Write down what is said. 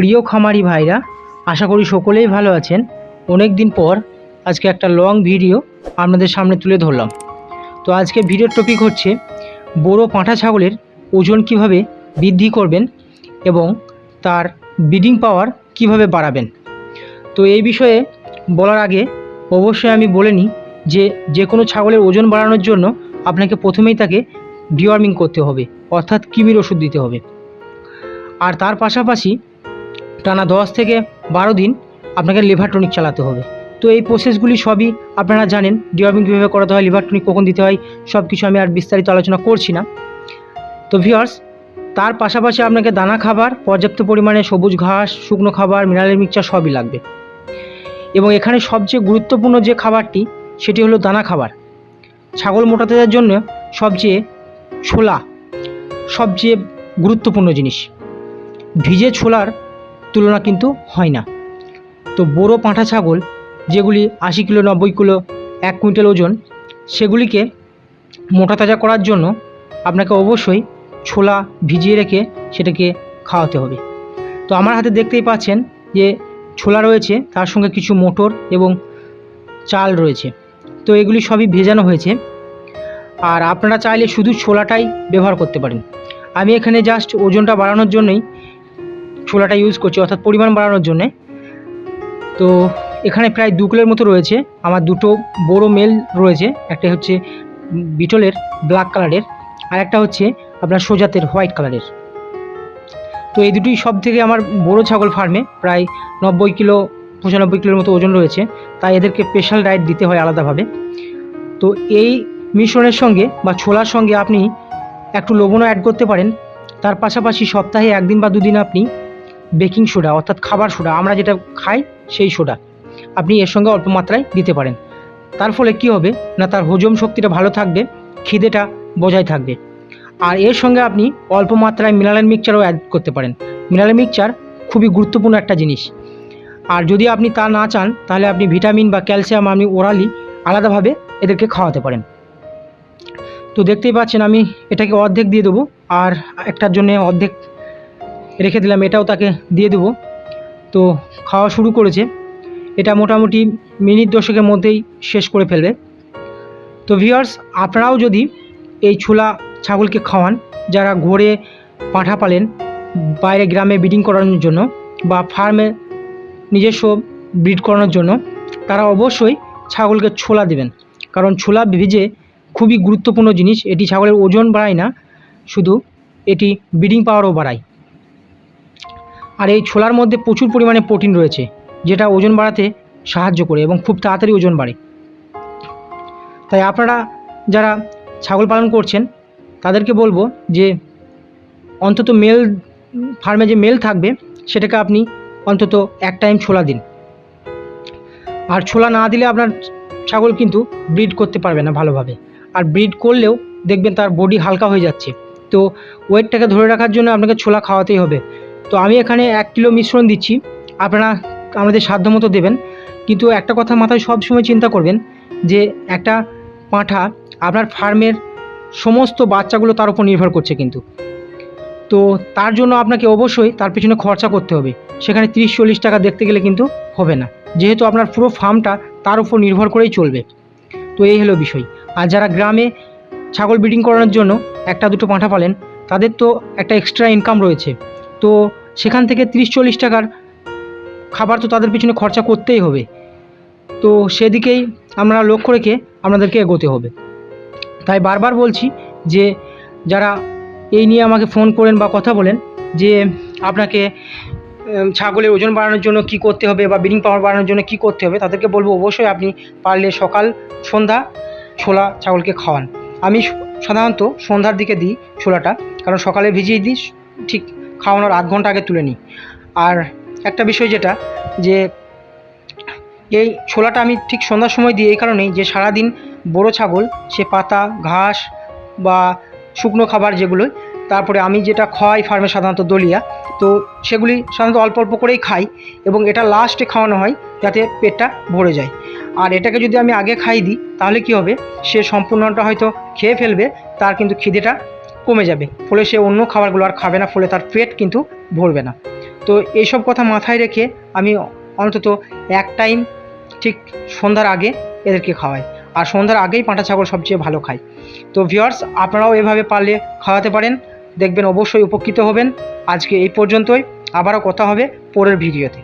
প্রিয় খামারি ভাইরা, আশা করি সকলেই ভালো আছেন। অনেক দিন পর আজকে একটা লং ভিডিও আপনাদের সামনে তুলে ধরলাম। তো আজকে ভিডিওর টপিক হচ্ছে বড় পাঁঠা ছাগলের ওজন কীভাবে বৃদ্ধি করবেন এবং তার ব্রিডিং পাওয়ার কীভাবে বাড়াবেন। তো এই বিষয়ে বলার আগে অবশ্যই আমি বলে নিই যে যে কোনো ছাগলের ওজন বাড়ানোর জন্য আপনাকে প্রথমেই তাকে ডিওয়ার্মিং করতে হবে, অর্থাৎ কিমির ওষুধ দিতে হবে। আর তার পাশাপাশি টানা দশ থেকে বারো দিন আপনাকে লিভার টনিক চালাতে হবে। তো এই প্রসেসগুলি সবই আপনারা জানেন ডিওয়ার্মিং কীভাবে করাতে হয়, লিভার টনিক কখন দিতে হয় সব কিছু আমি আর বিস্তারিত আলোচনা করছি না। তো ভিওয়ার্স তার পাশাপাশি আপনাকে দানা খাবার, পর্যাপ্ত পরিমাণে সবুজ ঘাস, শুকনো খাবার মিনারেল মিক্সচার সবই লাগবে। এবং এখানে সবচেয়ে গুরুত্বপূর্ণ যে খাবারটি, সেটি হলো দানা খাবার। ছাগল মোটাতে যাওয়ার জন্য সবচেয়ে ছোলা সবচেয়ে গুরুত্বপূর্ণ জিনিস। ভিজে ছোলার তুলনা কিন্তু হয় না। তো বড়ো পাঁঠা ছাগল, যেগুলি আশি কিলো, নব্বই কিলো, এক কুইন্টাল ওজন, সেগুলিকে মোটা তাজা করার জন্য আপনাকে অবশ্যই ছোলা ভিজিয়ে রেখে সেটাকে খাওয়াতে হবে। তো আমার হাতে দেখতেই পাচ্ছেন যে ছোলা রয়েছে, তার সঙ্গে কিছু মোটর এবং চাল রয়েছে। তো এগুলি সবই ভেজানো হয়েছে। আর আপনারা চাইলে শুধু ছোলাটাই ব্যবহার করতে পারেন। আমি এখানে জাস্ট ওজনটা বাড়ানোর জন্যই ছোলাটা ইউজ করছি, অর্থাৎ পরিমাণ বাড়ানোর জন্যে। তো এখানে প্রায় দু কিলোর মতো রয়েছে। আমার দুটো বড় মেল রয়েছে। একটা হচ্ছে বিটলের ব্ল্যাক কালারের আর একটা হচ্ছে আপনার সোজাতের হোয়াইট কালারের তো এই দুটোই সব থেকে আমার বড় ছাগল ফার্মে প্রায় নব্বই কিলো, পঁচানব্বই কিলোর মতো ওজন রয়েছে। তাই এদেরকে স্পেশাল ডায়েট দিতে হয় আলাদাভাবে। তো এই মিশ্রণের সঙ্গে বা ছোলার সঙ্গে আপনি একটু লবণও অ্যাড করতে পারেন। তার পাশাপাশি সপ্তাহে একদিন বা দুদিন আপনি বেকিং সোডা, অর্থাৎ খাবার সোডা, আমরা যেটা খাই সেই সোডা। আপনি এর সঙ্গে অল্প মাত্রায় দিতে পারেন। তার ফলে কি হবে? না, তার হজম শক্তিটা ভালো থাকবে, খিদেটা বজায় থাকবে। আর এর সঙ্গে আপনি অল্প মাত্রায় মিনারেল মিক্সচারও অ্যাড করতে পারেন। মিনারেল মিক্সচার খুবই গুরুত্বপূর্ণ একটা জিনিস। আর যদি আপনি তা না চান, তাহলে আপনি ভিটামিন বা ক্যালসিয়াম আপনি ওরালি আলাদাভাবে এদেরকে খাওয়াতে পারেন। তো দেখতেই পাচ্ছেন, আমি এটাকে অর্ধেক দিয়ে দেবো। আর একটার জন্য অর্ধেক রেখে দিলাম, এটাও তাকে দিয়ে দেবো। তো খাওয়া শুরু করেছে। এটা মোটামুটি মিনিট দশকের মধ্যেই শেষ করে ফেলবে। তো ভিউয়ার্স আপনারাও যদি এই ছোলা ছাগলকে খাওয়ান, যারা ঘোরে পাঠা পালেন, বাইরে গ্রামে ব্রিডিং করানোর জন্য বা ফার্মে নিজস্ব ব্রিড করানোর জন্য, তারা অবশ্যই ছাগলকে ছোলা দেবেন। কারণ ছোলা ভিজে খুবই গুরুত্বপূর্ণ জিনিস। এটি ছাগলের ওজন বাড়ায় না, শুধু এটি ব্রিডিং পাওয়ারও বাড়ায়। আর এই ছোলার মধ্যে প্রচুর পরিমাণে প্রোটিন রয়েছে, যেটা ওজন বাড়াতে সাহায্য করে এবং খুব তাড়াতাড়ি ওজন বাড়ে। তাই আপনারা যারা ছাগল পালন করছেন, তাদেরকে বলব যে অন্তত মেল, ফার্মে যে মেল থাকবে, সেটাকে আপনি অন্তত এক টাইম ছোলা দিন। আর ছোলা না দিলে আপনার ছাগল কিন্তু ব্রিড করতে পারবে না ভালোভাবে। আর ব্রিড করলেও দেখবেন তার বডি হালকা হয়ে যাচ্ছে। তো ওয়েটটাকে ধরে রাখার জন্য আপনাকে ছোলা খাওয়াতেই হবে। তো আমি এখানে এক কিলো মিশ্রণ দিচ্ছি। আপনারা আমাদের সাধ্য মতো দেবেন। কিন্তু একটা কথা মাথায় সব সময় চিন্তা করবেন যে একটা পাঁঠা আপনার ফার্মের সমস্ত বাচ্চাগুলো তার উপর নির্ভর করছে কিন্তু। তো তার জন্য আপনাকে অবশ্যই তার পিছনে খরচা করতে হবে। সেখানে তিরিশ, চল্লিশ টাকা দেখতে গেলে কিন্তু হবে না। যেহেতু আপনার পুরো ফার্মটা তার উপর নির্ভর করেই চলবে। তো এই হলো বিষয়। আর যারা গ্রামে ছাগল ব্রিডিং করানোর জন্য একটা দুটো পাঁঠা পালেন, তাদের তো একটা এক্সট্রা ইনকাম রয়েছে। তো সেখান থেকে তিরিশ চল্লিশ টাকার খাবার তো তাদের পিছনে খরচা করতেই হবে। তো সেদিকেই আমরা লক্ষ্য রেখে আপনাদেরকে এগোতে হবে। তাই বারবার বলছি যে, যারা এই নিয়ে আমাকে ফোন করেন বা কথা বলেন যে, আপনাকে ছাগলের ওজন বাড়ানোর জন্য কি করতে হবে বা ব্রিডিং পাওয়ার বাড়ানোর জন্য কি করতে হবে, তাদেরকে বলব অবশ্যই আপনি পারলে সকাল, সন্ধ্যা ছোলা ছাগলকে খাওয়ান। আমি সাধারণত সন্ধ্যার দিকে দিই ছোলাটা, কারণ সকালে ভিজিয়ে দিই ঠিক খাওয়ানোর আধ ঘণ্টা আগে তুলে নিই। আর একটা বিষয় যেটা, যে এই ছোলাটা আমি ঠিক সন্ধ্যার সময় দিই এই কারণেই যে সারাদিন বড় ছাগল, সে পাতা, ঘাস বা শুকনো খাবার যেগুলো, তারপরে আমি যেটা খাওয়াই ফার্মে সাধারণত দলিয়া, তো সেগুলি সাধারণত অল্প অল্প করেই খাই এবং এটা লাস্টে খাওয়ানো হয় যাতে পেটটা ভরে যায়। আর এটাকে যদি আমি আগে খাই দিই, তাহলে কি হবে? সে সম্পূর্ণটা হয়তো খেয়ে ফেলবে, তার কিন্তু খিদেটা কমে যাবে। ফলে সে অন্য খাবারগুলো আর খাবে না, ফলে তার পেট কিন্তু ভরবে না। তো এইসব কথা মাথায় রেখে আমি অন্তত এক টাইম ঠিক সন্ধ্যার আগে এদেরকে খাওয়াই। আর সন্ধ্যার আগেই পাঁঠা ছাগল সবচেয়ে ভালো খায় তো ভিওয়ার্স আপনারাও এভাবে পারলে খাওয়াতে পারেন। দেখবেন অবশ্যই উপকৃত হবেন। আজকে এই পর্যন্তই। আবারও কথা হবে পরের ভিডিওতে